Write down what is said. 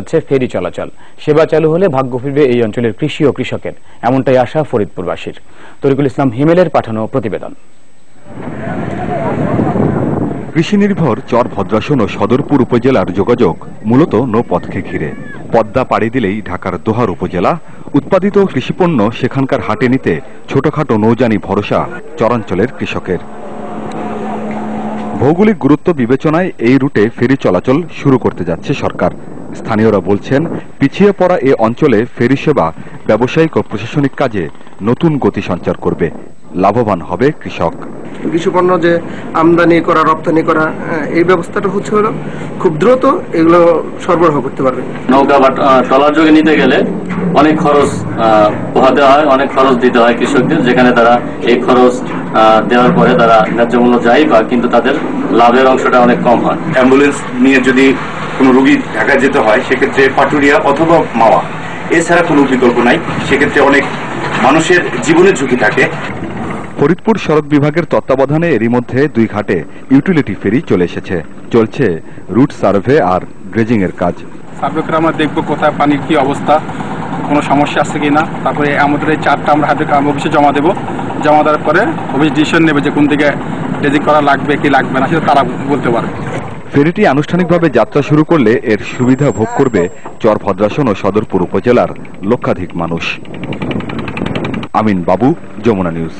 যাচ্ছে ফেরি চলাচল। সেবা চালু হলে ভাগ্য ফিরবে এই অঞ্চলের কৃষি ও কৃষকের, এমনটাই আশা ফরিদপুরবাসীর। তরিকুল ইসলাম হিমেলের পাঠানো প্রতিবেদন। কৃষি নির্ভর, চর ভদ্রাসন ও সদরপুর উপজেলার যোগাযোগ মূলত নৌপথকে ঘিরে। পদ্মা পাড়ি দিলেই ঢাকার দোহার উপজেলা। উৎপাদিত কৃষিপণ্য সেখানকার হাটে নিতে ছোটখাটো নৌজানি ভরসা চরাঞ্চলের কৃষকের। ভৌগোলিক গুরুত্ব বিবেচনায় এই রুটে ফেরি চলাচল শুরু করতে যাচ্ছে সরকার। স্থানীয়রা বলছেন পিছিয়ে পড়া এ অঞ্চলে ফেরি সেবা ব্যবসায়িক ও প্রশাসনিক কাজে নতুন গতি সঞ্চার করবে। লাভবান হবে কৃষক। কৃষি পণ্য যে আমদানি করা রপ্তানি করা এই ব্যবস্থাটা হচ্ছে হলো খুব দ্রুত এগুলো সরবরাহ করতে পারবে। নৌকা বা ট্রলার যোগে নিতে গেলে অনেক খরচ পোহাতে হয় অনেক খরচ দিতে হয় কৃষকদের যেখানে তারা এই খরচ দেওয়ার পরে তারা ন্যায্য মূল্য যায় বা কিন্তু তাদের লাভের অংশটা অনেক কম হয়। অ্যাম্বুলেন্স নিয়ে যদি কোনো রুগী ঢাকায় যেতে হয় সেক্ষেত্রে পাটুরিয়া অথবা মাওয়া। এছাড়া কোনো বিকল্প নাই সেক্ষেত্রে অনেক মানুষের জীবনের ঝুঁকি থাকে। ফরিদপুর সড়ক বিভাগের তত্ত্বাবধানে এরই মধ্যে দুই ঘাটে ইউটিলিটি ফেরি চলে এসেছে। চলছে রুট সার্ভে আর ড্রেজিং এর কাজ। সার্ভে করে আমরা দেখব কোথায় পানির কি অবস্থা। কোনো সমস্যা আছে কি না? তারপরে আমাদের এই চারটা আমরা হাতে অফিসে জমা দেবো। জমা দেওয়ার পরে অফিস ডিসিশন নেবে যে কোন দিকে ড্রেজিং করা লাগবে কি লাগবে না, সেটা তারা বলতে পারবে ফেরিটি আনুষ্ঠানিকভাবে যাত্রা শুরু করলে এর সুবিধা ভোগ করবে চর, ভদ্রাসন ও সদরপুর উপজেলার লক্ষাধিক মানুষ। আমিন বাবু, যমুনা নিউজ।